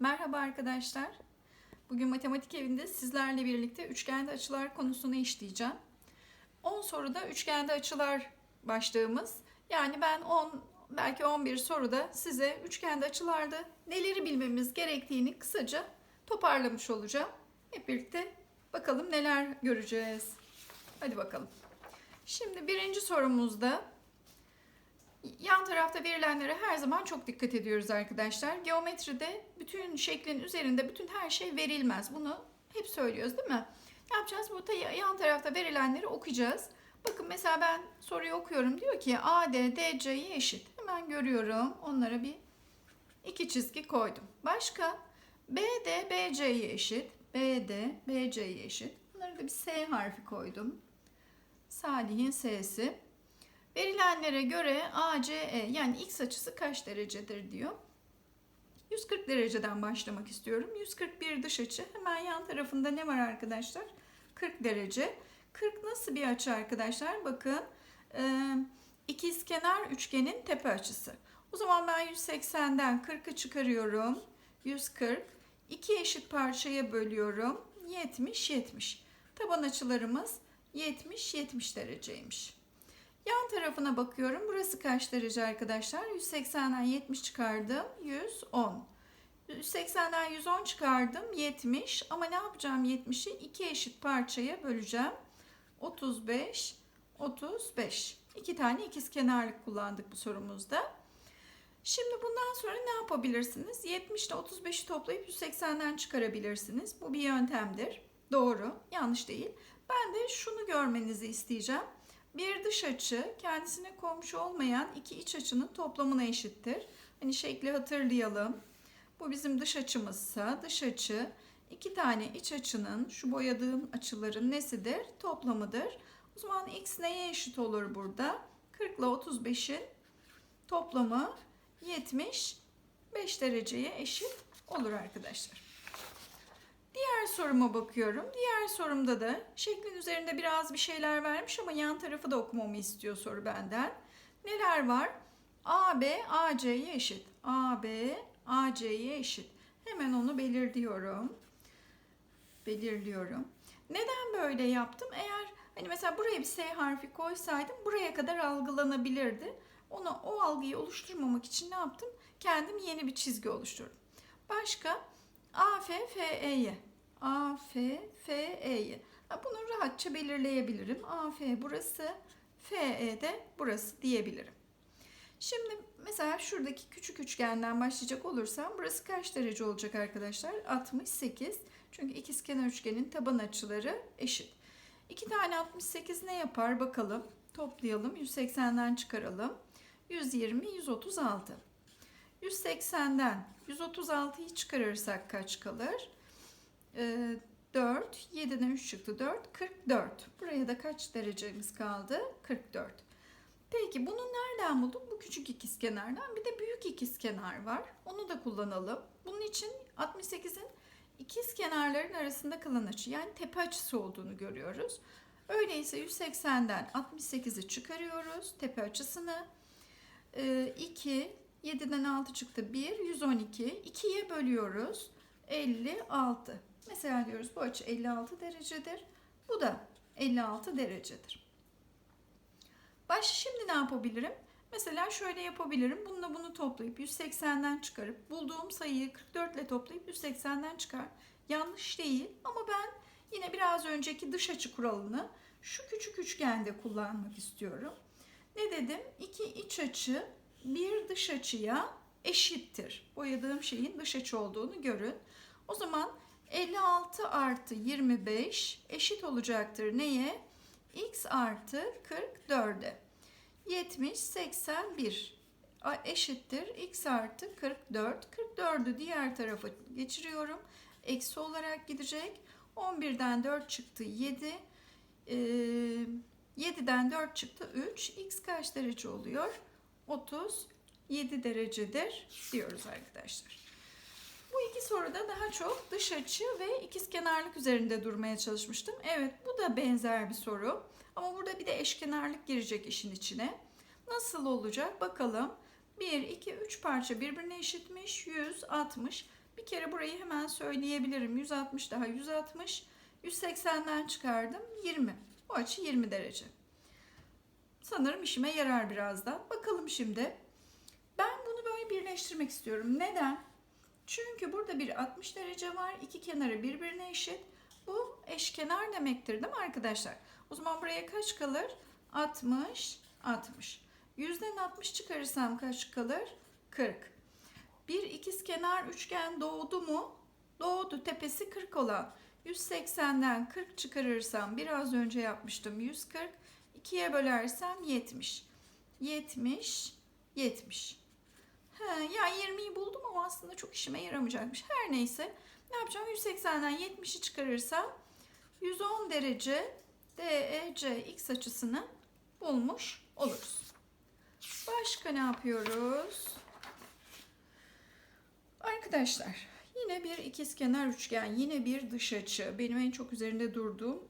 Merhaba arkadaşlar. Bugün matematik evinde sizlerle birlikte üçgende açılar konusunu işleyeceğim. 10 soruda üçgende açılar başlığımız. Yani ben 10 belki 11 soruda size üçgende açılarda neleri bilmemiz gerektiğini kısaca toparlamış olacağım. Hep birlikte bakalım neler göreceğiz. Hadi bakalım. Şimdi birinci sorumuzda Yan tarafta verilenlere her zaman çok dikkat ediyoruz arkadaşlar. Geometride bütün şeklin üzerinde bütün her şey verilmez. Bunu hep söylüyoruz değil mi? Ne yapacağız? Burada yan tarafta verilenleri okuyacağız. Bakın mesela ben soruyu okuyorum. Diyor ki AD DC'ye eşit. Hemen görüyorum. Onlara bir iki çizgi koydum. Başka BD BC'ye eşit. BD BC'ye eşit. Bunlara da bir S harfi koydum. Salih'in S'si. Verilenlere göre ACE yani x açısı kaç derecedir diyor. 140 dereceden başlamak istiyorum. 141 dış açı. Hemen yan tarafında ne var arkadaşlar? 40 derece. 40 nasıl bir açı arkadaşlar? Bakın ikizkenar üçgenin tepe açısı. O zaman ben 180'den 40'ı çıkarıyorum. 140. İki eşit parçaya bölüyorum. 70 70. Taban açılarımız 70 70 dereceymiş. Yan tarafına bakıyorum. Burası kaç derece arkadaşlar? 180'den 70 çıkardım. 110. 180'den 110 çıkardım. 70. Ama ne yapacağım 70'i? iki eşit parçaya böleceğim. 35, 35. İki tane ikiz kenarlık kullandık bu sorumuzda. Şimdi bundan sonra ne yapabilirsiniz? 70 ile 35'i toplayıp 180'den çıkarabilirsiniz. Bu bir yöntemdir. Doğru, yanlış değil. Ben de şunu görmenizi isteyeceğim. Bir dış açı kendisine komşu olmayan iki iç açının toplamına eşittir. Hani şekli hatırlayalım. Bu bizim dış açımızsa dış açı iki tane iç açının şu boyadığım açıların nesidir? Toplamıdır. O zaman x neye eşit olur burada? 40 ile 35'in toplamı 75 dereceye eşit olur arkadaşlar. Diğer soruma bakıyorum. Diğer sorumda da şeklin üzerinde biraz bir şeyler vermiş ama yan tarafı da okumamı istiyor soru benden. Neler var? AB AC'ye eşit. AB AC'ye eşit. Hemen onu belirliyorum. Belirliyorum. Neden böyle yaptım? Eğer hani mesela buraya bir S harfi koysaydım buraya kadar algılanabilirdi. Ona o algıyı oluşturmamak için ne yaptım? Kendim yeni bir çizgi oluşturdum. Başka AF FE'ye. AF FE'ye. Bunu rahatça belirleyebilirim. AF burası, FE de burası diyebilirim. Şimdi mesela şuradaki küçük üçgenden başlayacak olursam burası kaç derece olacak arkadaşlar? 68. Çünkü ikizkenar üçgenin taban açıları eşit. İki tane 68 ne yapar bakalım. Toplayalım. 180'den çıkaralım. 120, 136. 180'den 136'yı çıkarırsak kaç kalır? Ee, 4, 7'den 3 çıktı 4, 44. Buraya da kaç derecemiz kaldı? 44. Peki bunu nereden bulduk? Bu küçük ikizkenardan. Bir de büyük ikizkenar var. Onu da kullanalım. Bunun için 68'in ikiz kenarların arasında kalan açı yani tepe açısı olduğunu görüyoruz. Öyleyse 180'den 68'i çıkarıyoruz tepe açısını. 2, 7'den 6 çıktı 1, 112. 2'ye bölüyoruz. 56. Mesela diyoruz bu açı 56 derecedir. Bu da 56 derecedir. Baş şimdi ne yapabilirim? Mesela şöyle yapabilirim. Bununla bunu toplayıp 180'den çıkarıp bulduğum sayıyı 44 ile toplayıp 180'den çıkar. Yanlış değil ama ben yine biraz önceki dış açı kuralını şu küçük üçgende kullanmak istiyorum. Ne dedim? İki iç açı bir dış açıya eşittir. Boyadığım şeyin dış açı olduğunu görün. O zaman 56 artı 25 eşit olacaktır neye? x artı 44'e. 70, 81 eşittir x artı 44. 44'ü diğer tarafa geçiriyorum. Eksi olarak gidecek. 11'den 4 çıktı 7. Ee, 7'den 4 çıktı 3. X kaç derece oluyor? 37 derecedir diyoruz arkadaşlar. Bu iki soruda daha çok dış açı ve ikizkenarlık üzerinde durmaya çalışmıştım. Evet bu da benzer bir soru. Ama burada bir de eşkenarlık girecek işin içine. Nasıl olacak bakalım. 1, 2, 3 parça birbirine eşitmiş. 160. Bir kere burayı hemen söyleyebilirim. 160 daha 160. 180'den çıkardım 20. Bu açı 20 derece. Sanırım işime yarar birazdan. Bakalım şimdi. Ben bunu böyle birleştirmek istiyorum. Neden? Çünkü burada bir 60 derece var. İki kenarı birbirine eşit. Bu eşkenar demektir değil mi arkadaşlar? O zaman buraya kaç kalır? 60, 60. Yüzden 60 çıkarırsam kaç kalır? 40. Bir ikizkenar üçgen doğdu mu? Doğdu. Tepesi 40 olan. 180'den 40 çıkarırsam biraz önce yapmıştım 140. 2'ye bölersem 70. 70, 70. He, ya 20'yi buldum ama aslında çok işime yaramayacakmış. Her neyse ne yapacağım? 180'den 70'i çıkarırsam 110 derece DEC x açısını bulmuş oluruz. Başka ne yapıyoruz? Arkadaşlar yine bir ikizkenar üçgen, yine bir dış açı. Benim en çok üzerinde durduğum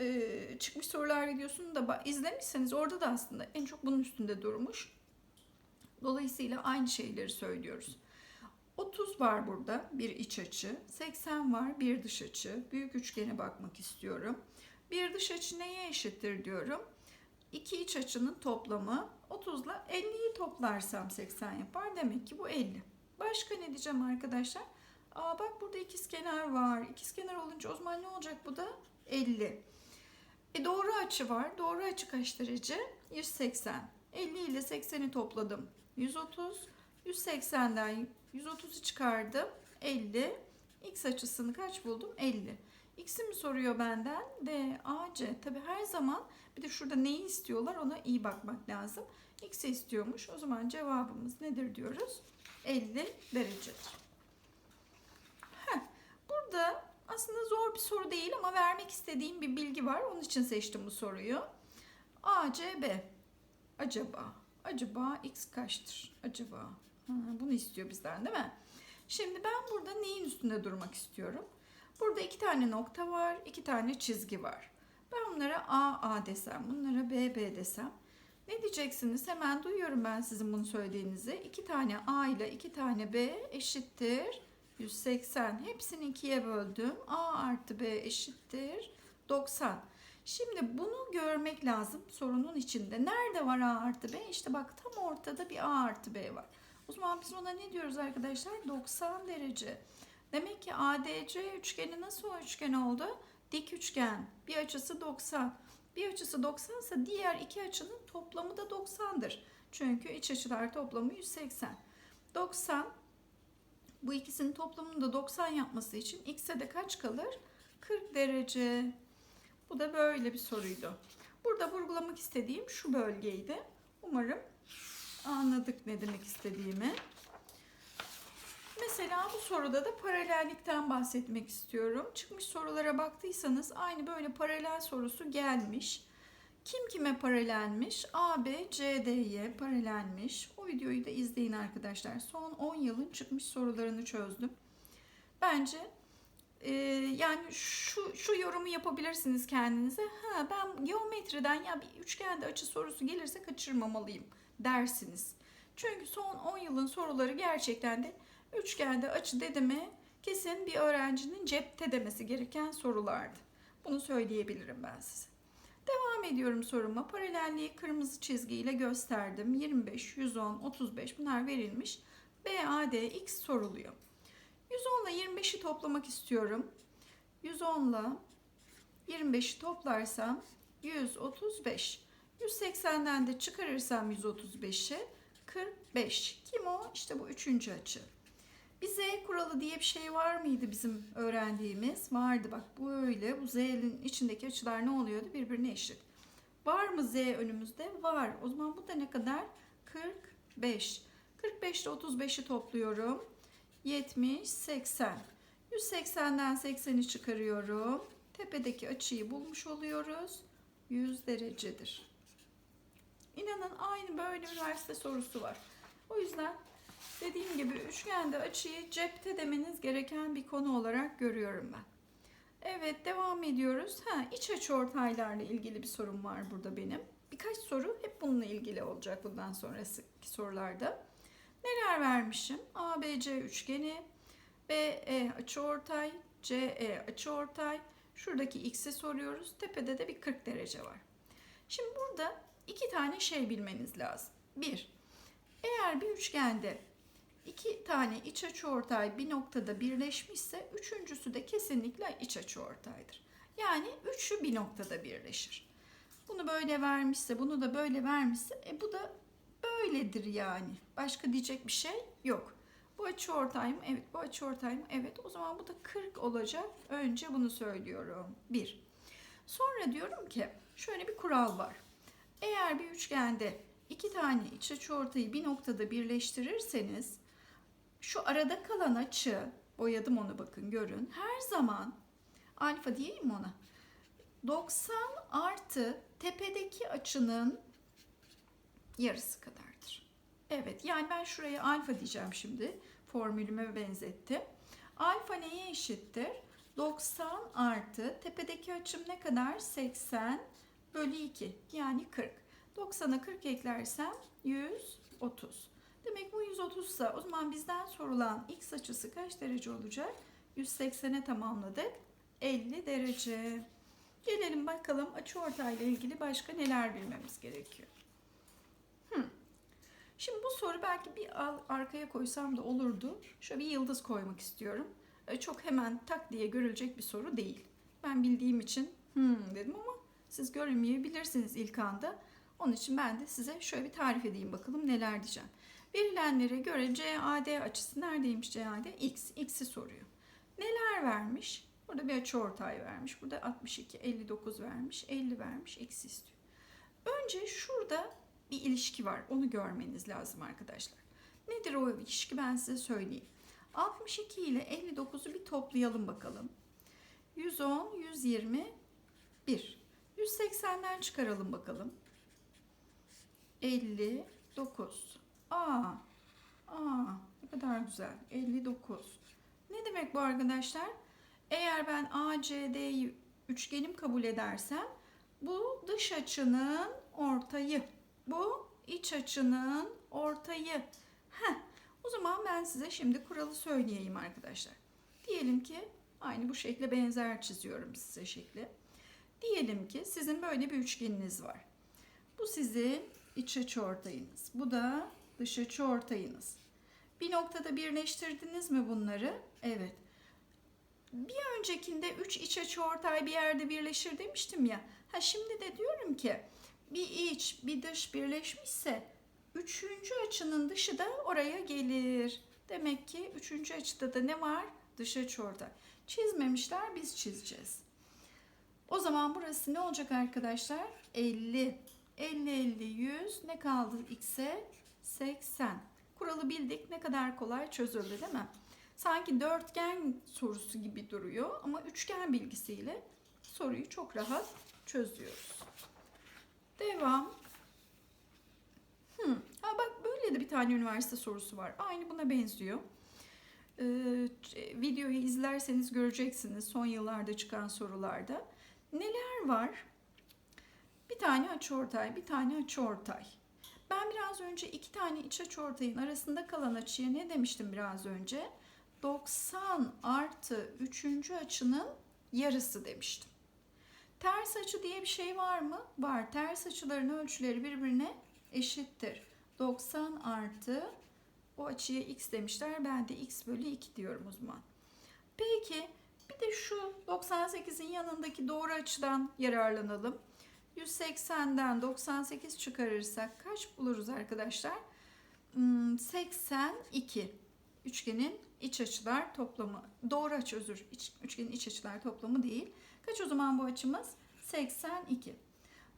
e, çıkmış sorular videosunu da izlemişseniz orada da aslında en çok bunun üstünde durmuş. Dolayısıyla aynı şeyleri söylüyoruz. 30 var burada bir iç açı, 80 var bir dış açı. Büyük üçgene bakmak istiyorum. Bir dış açı neye eşittir diyorum. İki iç açının toplamı 30 ile 50'yi toplarsam 80 yapar. Demek ki bu 50. Başka ne diyeceğim arkadaşlar? Aa bak burada ikizkenar var. İkizkenar olunca o zaman ne olacak bu da? 50. E doğru açı var. Doğru açı kaç derece? 180. 50 ile 80'i topladım. 130. 180'den 130'u çıkardım. 50. X açısını kaç buldum? 50. X'i mi soruyor benden? D, A, C. Tabi her zaman bir de şurada neyi istiyorlar ona iyi bakmak lazım. X'i istiyormuş. O zaman cevabımız nedir diyoruz? 50 derecedir. Heh, burada aslında zor bir soru değil ama vermek istediğim bir bilgi var. Onun için seçtim bu soruyu. A, C, B. Acaba, acaba X kaçtır? Acaba. Bunu istiyor bizden değil mi? Şimdi ben burada neyin üstünde durmak istiyorum? Burada iki tane nokta var, iki tane çizgi var. Ben bunlara A, A desem, bunlara B, B desem. Ne diyeceksiniz? Hemen duyuyorum ben sizin bunu söylediğinizi. İki tane A ile iki tane B eşittir 180. Hepsini ikiye böldüm. A artı B eşittir 90. Şimdi bunu görmek lazım sorunun içinde. Nerede var A artı B? İşte bak tam ortada bir A artı B var. O zaman biz ona ne diyoruz arkadaşlar? 90 derece. Demek ki ADC üçgeni nasıl o üçgen oldu? Dik üçgen. Bir açısı 90. Bir açısı 90 ise diğer iki açının toplamı da 90'dır. Çünkü iç açılar toplamı 180. 90 bu ikisinin toplamını da 90 yapması için x'e de kaç kalır? 40 derece. Bu da böyle bir soruydu. Burada vurgulamak istediğim şu bölgeydi. Umarım anladık ne demek istediğimi. Mesela bu soruda da paralellikten bahsetmek istiyorum. Çıkmış sorulara baktıysanız aynı böyle paralel sorusu gelmiş. Kim kime paralelmiş? A, B, C, D'ye paralelmiş. O videoyu da izleyin arkadaşlar. Son 10 yılın çıkmış sorularını çözdüm. Bence e, yani şu, şu yorumu yapabilirsiniz kendinize. Ha ben geometriden ya bir üçgende açı sorusu gelirse kaçırmamalıyım dersiniz. Çünkü son 10 yılın soruları gerçekten de üçgende açı dedeme kesin bir öğrencinin cepte demesi gereken sorulardı. Bunu söyleyebilirim ben size. Devam ediyorum soruma. Paralelliği kırmızı çizgiyle gösterdim. 25, 110, 35 bunlar verilmiş. BAD x soruluyor. 110 ile 25'i toplamak istiyorum. 110 ile 25'i toplarsam 135. 180'den de çıkarırsam 135'i 45. Kim o? İşte bu üçüncü açı. Bir Z kuralı diye bir şey var mıydı bizim öğrendiğimiz? Vardı bak böyle bu Z'nin içindeki açılar ne oluyordu? Birbirine eşit. Var mı Z önümüzde? Var. O zaman bu da ne kadar? 45. 45 ile 35'i topluyorum. 70, 80. 180'den 80'i çıkarıyorum. Tepedeki açıyı bulmuş oluyoruz. 100 derecedir. İnanın aynı böyle üniversite sorusu var. O yüzden dediğim gibi üçgende açıyı cepte demeniz gereken bir konu olarak görüyorum ben. Evet devam ediyoruz. Ha iç açı ortaylarla ilgili bir sorum var burada benim. Birkaç soru hep bununla ilgili olacak bundan sonraki sorularda. Neler vermişim? ABC üçgeni, BE açıortay, CE açıortay. Şuradaki x'i soruyoruz. Tepede de bir 40 derece var. Şimdi burada iki tane şey bilmeniz lazım. Bir, eğer bir üçgende iki tane iç açıortay bir noktada birleşmişse üçüncüsü de kesinlikle iç açıortaydır. Yani üçü bir noktada birleşir. Bunu böyle vermişse, bunu da böyle vermişse, e bu da böyledir yani. Başka diyecek bir şey yok. Bu açı ortay mı? Evet. Bu açı ortay mı? Evet. O zaman bu da 40 olacak. Önce bunu söylüyorum. 1. Sonra diyorum ki şöyle bir kural var. Eğer bir üçgende iki tane iç açı ortayı bir noktada birleştirirseniz şu arada kalan açı boyadım onu bakın görün. Her zaman alfa diyeyim mi ona? 90 artı tepedeki açının yarısı kadardır. Evet yani ben şuraya alfa diyeceğim şimdi. Formülüme benzettim. Alfa neye eşittir? 90 artı tepedeki açım ne kadar? 80 bölü 2 yani 40. 90'a 40 eklersem 130. Demek bu 130 ise o zaman bizden sorulan x açısı kaç derece olacak? 180'e tamamladık. 50 derece. Gelelim bakalım açıortayla ilgili başka neler bilmemiz gerekiyor. Hmm. Şimdi bu soru belki bir arkaya koysam da olurdu. Şöyle bir yıldız koymak istiyorum. E, Çok hemen tak diye görülecek bir soru değil. Ben bildiğim için hmm dedim ama siz görmeyebilirsiniz ilk anda. Onun için ben de size şöyle bir tarif edeyim bakalım neler diyeceğim. Verilenlere göre CAD açısı neredeymiş CAD? X. X'i soruyor. Neler vermiş? Burada bir açıortay vermiş. Burada 62, 59 vermiş, 50 vermiş. X istiyor. Önce şurada bir ilişki var. Onu görmeniz lazım arkadaşlar. Nedir o ilişki ben size söyleyeyim. 62 ile 59'u bir toplayalım bakalım. 110, 120, 1. 180'den çıkaralım bakalım. 59. Aa, aa ne kadar güzel. 59. Ne demek bu arkadaşlar? Eğer ben ACD'yi üçgenim kabul edersem bu dış açının ortayı. Bu iç açının ortayı. Heh, o zaman ben size şimdi kuralı söyleyeyim arkadaşlar. Diyelim ki aynı bu şekle benzer çiziyorum size şekli. Diyelim ki sizin böyle bir üçgeniniz var. Bu sizin iç açı ortayınız. Bu da dış açı ortayınız. Bir noktada birleştirdiniz mi bunları? Evet. Bir öncekinde 3 iç açı ortay bir yerde birleşir demiştim ya. Ha şimdi de diyorum ki bir iç bir dış birleşmişse üçüncü açının dışı da oraya gelir. Demek ki üçüncü açıda da ne var? Dış açı ortay. Çizmemişler biz çizeceğiz. O zaman burası ne olacak arkadaşlar? 50. 50, 50, 100. Ne kaldı x'e? 80. Kuralı bildik. Ne kadar kolay çözüldü değil mi? Sanki dörtgen sorusu gibi duruyor ama üçgen bilgisiyle soruyu çok rahat çözüyoruz. Devam. Hmm. Ha bak böyle de bir tane üniversite sorusu var. Aynı buna benziyor. Ee, videoyu izlerseniz göreceksiniz son yıllarda çıkan sorularda. Neler var? Bir tane açıortay, bir tane açıortay. Ben biraz önce iki tane iç açıortayın arasında kalan açıya ne demiştim biraz önce? 90 artı üçüncü açının yarısı demiştim. Ters açı diye bir şey var mı? Var. Ters açıların ölçüleri birbirine eşittir. 90 artı o açıya x demişler. Ben de x bölü 2 diyorum o zaman. Peki bir de şu 98'in yanındaki doğru açıdan yararlanalım. 180'den 98 çıkarırsak kaç buluruz arkadaşlar? Hmm, 82. Üçgenin iç açılar toplamı. Doğru açı özür. Üçgenin iç açılar toplamı değil. Kaç o zaman bu açımız? 82.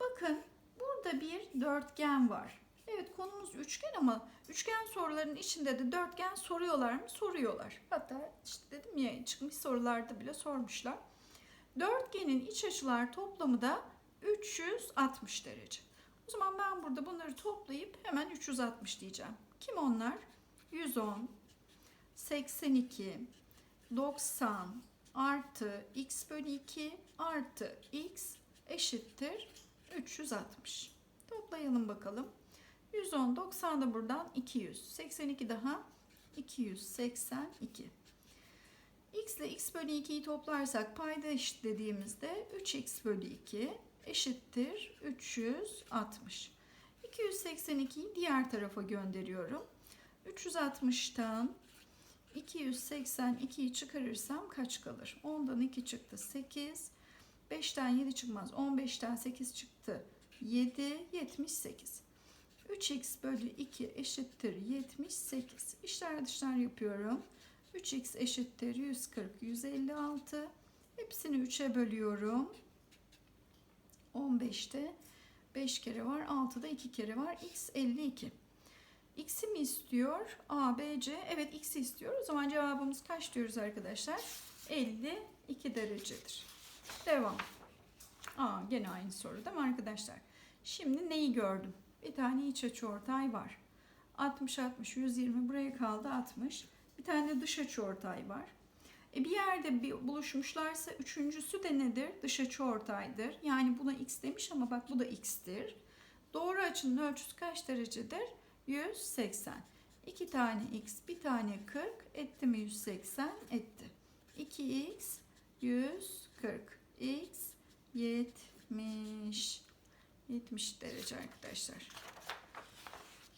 Bakın burada bir dörtgen var. Evet konumuz üçgen ama üçgen sorularının içinde de dörtgen soruyorlar mı? Soruyorlar. Hatta işte dedim ya çıkmış sorularda bile sormuşlar. Dörtgenin iç açılar toplamı da 360 derece. O zaman ben burada bunları toplayıp hemen 360 diyeceğim. Kim onlar? 110, 82, 90 artı x bölü 2 artı x eşittir 360. Toplayalım bakalım. 110, 90 da buradan 200. 82 daha 282. x ile x bölü 2'yi toplarsak payda eşitlediğimizde 3x bölü 2 eşittir 360. 282'yi diğer tarafa gönderiyorum. 360'tan 282'yi çıkarırsam kaç kalır? 10'dan 2 çıktı 8. 5'ten 7 çıkmaz. 15'ten 8 çıktı. 7, 78. 3x bölü 2 eşittir 78. İşler dışlar yapıyorum. 3x eşittir 140, 156. Hepsini 3'e bölüyorum. 15'te 5 kere var. 6'da 2 kere var. x 52. X'i mi istiyor? A, B, C. Evet X'i istiyor. O zaman cevabımız kaç diyoruz arkadaşlar? 52 derecedir. Devam. Aa, gene aynı soru değil mi arkadaşlar? Şimdi neyi gördüm? Bir tane iç açı ortay var. 60 60 120 buraya kaldı 60. Bir tane dış açı ortay var. E bir yerde bir buluşmuşlarsa üçüncüsü de nedir? Dış açı ortaydır. Yani buna x demiş ama bak bu da x'tir. Doğru açının ölçüsü kaç derecedir? 180. İki tane x, bir tane 40 etti mi 180? Etti. 2x 140. x 70. 70 derece arkadaşlar.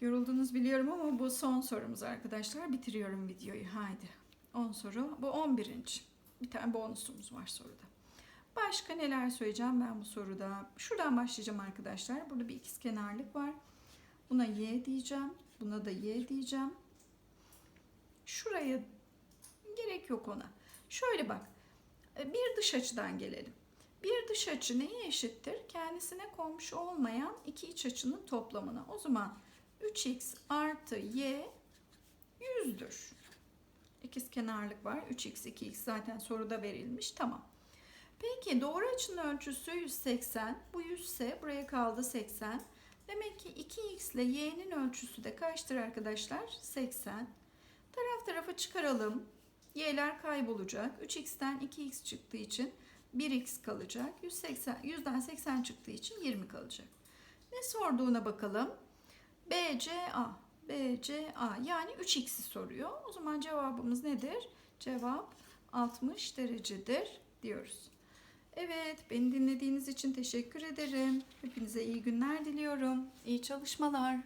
Yoruldunuz biliyorum ama bu son sorumuz arkadaşlar. Bitiriyorum videoyu. Haydi. 10 soru. Bu 11. Bir tane bonusumuz var soruda. Başka neler söyleyeceğim ben bu soruda? Şuradan başlayacağım arkadaşlar. Burada bir ikizkenarlık var. Buna y diyeceğim. Buna da y diyeceğim. Şuraya gerek yok ona. Şöyle bak. Bir dış açıdan gelelim. Bir dış açı neye eşittir? Kendisine komşu olmayan iki iç açının toplamına. O zaman 3x artı y 100'dür. İkiz kenarlık var. 3x 2x zaten soruda verilmiş. Tamam. Peki doğru açının ölçüsü 180. Bu 100 ise buraya kaldı 80. Demek ki 2x ile y'nin ölçüsü de kaçtır arkadaşlar? 80. Taraf tarafa çıkaralım. Y'ler kaybolacak. 3x'ten 2x çıktığı için 1x kalacak. 180, 100'den 80 çıktığı için 20 kalacak. Ne sorduğuna bakalım. BCA. BCA yani 3x'i soruyor. O zaman cevabımız nedir? Cevap 60 derecedir diyoruz. Evet, beni dinlediğiniz için teşekkür ederim. Hepinize iyi günler diliyorum. İyi çalışmalar.